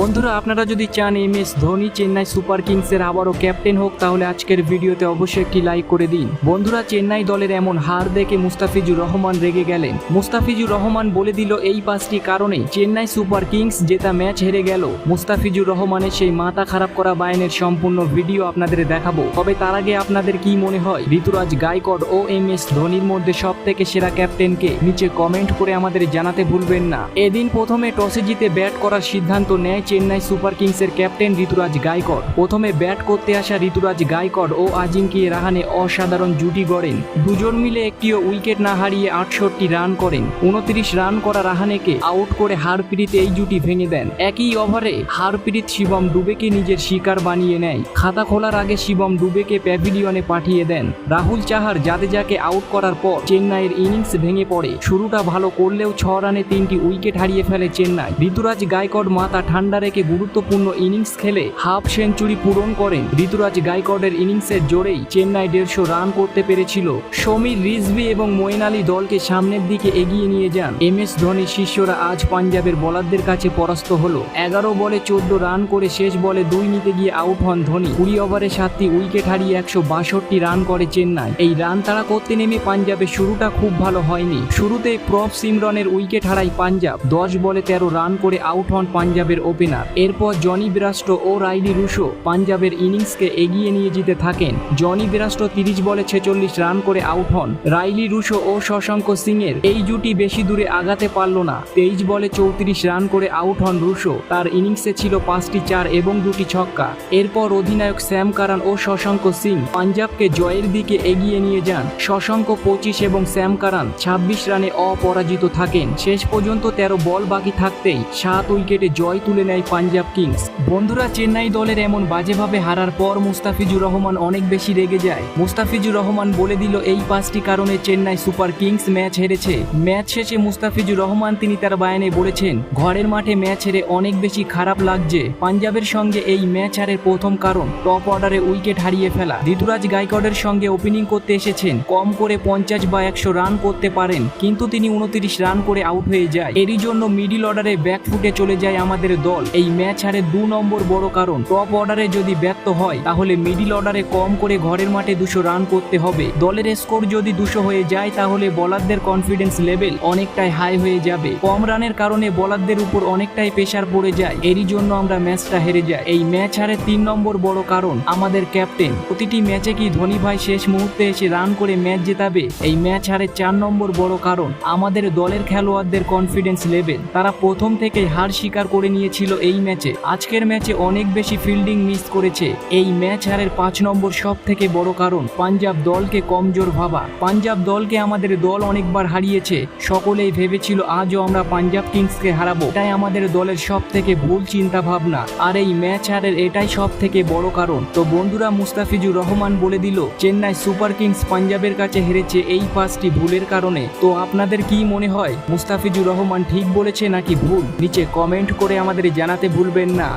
বন্ধুরা, আপনারা যদি চান M S Dhoni Chennai super কিংসের আবারও ক্যাপ্টেন হোক, তাহলে আজকের ভিডিওতে অবশ্যই একটি লাইক করে দিন। বন্ধুরা, চেন্নাই দলের এমন হার দেখে মুস্তাফিজুর রহমান রেগে গেলেন। মুস্তাফিজুর রহমান বলে দিল এই পাঁচটি কারণে চেন্নাই সুপার কিংস জেতা ম্যাচ হেরে গেল। মুস্তাফিজুর রহমানের সেই মাথা খারাপ করা বায়নের সম্পূর্ণ ভিডিও আপনাদের দেখাবো। তবে তার আগে আপনাদের কি মনে হয়? ঋতুরাজ গাইকড ও এম এস ধোনির মধ্যে সব থেকে সেরা ক্যাপ্টেনকে নিচে কমেন্ট করে আমাদের জানাতে ভুলবেন না। এদিন প্রথমে টসে জিতে ব্যাট করার সিদ্ধান্ত নেয় চেন্নাই সুপার কিংসের ক্যাপ্টেন ঋতুরাজ গায়কড প্রথমে ব্যাট করতে আসা ঋতুরাজ গায়কড ও আজিঙ্কিয়ে রাহানে অসাধারণ জুটি গড়েন। দুজন মিলে একটিও উইকেট না হারিয়ে আটষট্টি রান করেন। উনত্রিশ রান করা রাহানেকে আউট করে হারপিরিতে এই জুটি ভেঙে দেন। একই ওভারে হারপিরিত শিবম ডুবেকে নিজের শিকার বানিয়ে নেয়। খাতা খোলার আগে শিবম ডুবেকে প্যাভিলিয়নে পাঠিয়ে দেন। রাহুল চাহার জাদেজাকে আউট করার পর চেন্নাইয়ের ইনিংস ভেঙে পড়ে। শুরুটা ভালো করলেও ছ রানে তিনটি উইকেট হারিয়ে ফেলে চেন্নাই। ঋতুরাজ গায়কড মাথা ঠান্ডা রেখে গুরুত্বপূর্ণ ইনিংস খেলে হাফ সেঞ্চুরি পূরণ করেন। ঋতুরাজ গায়কডের ইনিংসের জোরেই চেন্নাই দেড়শো রান করতে পেরেছিল। সমীর রিজভি এবং মঈন আলী দলকে সামনের দিকে এগিয়ে নিয়ে যান। এম এস ধোনির শিষ্যরা আজ পাঞ্জাবের বোলারদের কাছে পরাস্ত হল। এগারো বলে চোদ্দ রান করে শেষ বলে দুই নিতে গিয়ে আউট হন ধোনি। কুড়ি ওভারে সাতটি উইকেট হারিয়ে একশো বাষট্টি রান করে চেন্নাই। এই রান তাড়া করতে নেমে পাঞ্জাবের শুরুটা খুব ভালো হয়নি। শুরুতেই প্রফ সিমরনের উইকেট হারায় পাঞ্জাব। দশ বলে তেরো রান করে আউট হন পাঞ্জাবের ওপেনার এরপর জনি বিরাস্টো ও রাইলি রুশো পাঞ্জাবের ইনিংসকে এগিয়ে নিয়ে যেতে থাকেন। জনি বিরাস্টো তিরিশ বলে ছেচল্লিশ রান করে আউট হন। রাইলি রুশো ও শশাঙ্ক সিং এর এই জুটি বেশি দূরে আগাতে পারল না। তেইশ বলে চৌত্রিশ রান করে আউট হন রুশো। তার ইনিংসে ছিল পাঁচটি চার এবং দুটি ছক্কা। এরপর অধিনায়ক শ্যাম কারান ও শশাঙ্ক সিং পাঞ্জাবকে জয়ের দিকে এগিয়ে নিয়ে যান। শশাঙ্ক পঁচিশ এবং শ্যাম কারান ছাব্বিশ রানে অপরাজিত থাকেন। শেষ পর্যন্ত তেরো বল বাকি থাকতেই সাত উইকেটে জয় তুলে নেয় পাঞ্জাব কিংস। বন্ধুরা, চেন্নাই দলের এমন বাজেভাবে হারার পর মুস্তাফিজুর রহমান অনেক বেশি রেগে যায়। মুস্তাফিজুর রহমান বলে দিল, এই পাঁচটি কারণে চেন্নাই সুপার কিংস ম্যাচ হেরেছে। ম্যাচ শেষে মুস্তাফিজুর রহমান তিনি তার বায়ানে বলেছেন, ঘরের মাঠে ম্যাচ হেরে অনেক বেশি খারাপ লাগছে। পাঞ্জাবের সঙ্গে এই ম্যাচ হারের প্রথম কারণ, টপ অর্ডারে উইকেট হারিয়ে ফেলা। ঋতুরাজ গাইকডের সঙ্গে ওপেনিং করতে এসেছেন, কম করে পঞ্চাশ বা একশো রান করতে পারেন, কিন্তু তিনি উনত্রিশ রান করে আউট হয়ে যায়। এরই জন্য মিডিল অর্ডারে ব্যাকফুটে চলে যায় আমাদের দল। এই ম্যাচ হারে দু নম্বর বড় কারণ। টপ অর্ডারে যদি ব্যর্থ হয়, তাহলে মিডিল অর্ডারে কম করে ঘরের মাঠে দুশো রান করতে হবে। দলের স্কোর যদি দুশো হয়ে যায়, তাহলে বলারদের কনফিডেন্স লেভেল অনেকটাই হাই হয়ে যাবে। কম রানের কারণে বলারদের উপর অনেকটাই প্রেশার পড়ে যায়। এরই জন্য আমরা ম্যাচটা হেরে যাই। এই ম্যাচ হারের তিন নম্বর বড় কারণ, আমাদের ক্যাপ্টেন প্রতিটি ম্যাচে কি ধোনি ভাই শেষ মুহূর্তে এসে রান করে ম্যাচ জেতাবে? এই ম্যাচ হারে চার নম্বর বড় কারণ, আমাদের দলের খেলোয়াড়দের কনফিডেন্স লেভেল তারা প্রথম থেকে হার স্বীকার করে নিয়েছিল। এই ম্যাচে। আজকের ম্যাচে অনেক বেশি ফিল্ডিং মিস করেছে। এই ম্যাচ হারের পাঁচ নম্বর সব থেকে বড় কারণ পাঞ্জাব দলকে কমজোর ভাবা। পাঞ্জাব দলকে আমাদের দল অনেকবার হারিয়েছে। সকলেই ভেবেছিল আজও আমরা পাঞ্জাব কিংসকে হারাবো। এটাই আমাদের দলের সব থেকে ভুল চিন্তা ভাবনা আর এই ম্যাচ হারের এটাই সব থেকে বড় কারণ। তো বন্ধুরা, মুস্তাফিজুর রহমান বলে দিল, চেন্নাই সুপার কিংস পাঞ্জাবের কাছে হেরেছে এই পাঁচটি ভুলের কারণে। তো আপনাদের কি মনে হয়? মুস্তাফিজুর রহমান ঠিক বলেছে নাকি ভুল? নিচে কমেন্ট করে আমাদের জানাতে ভুলবেন না।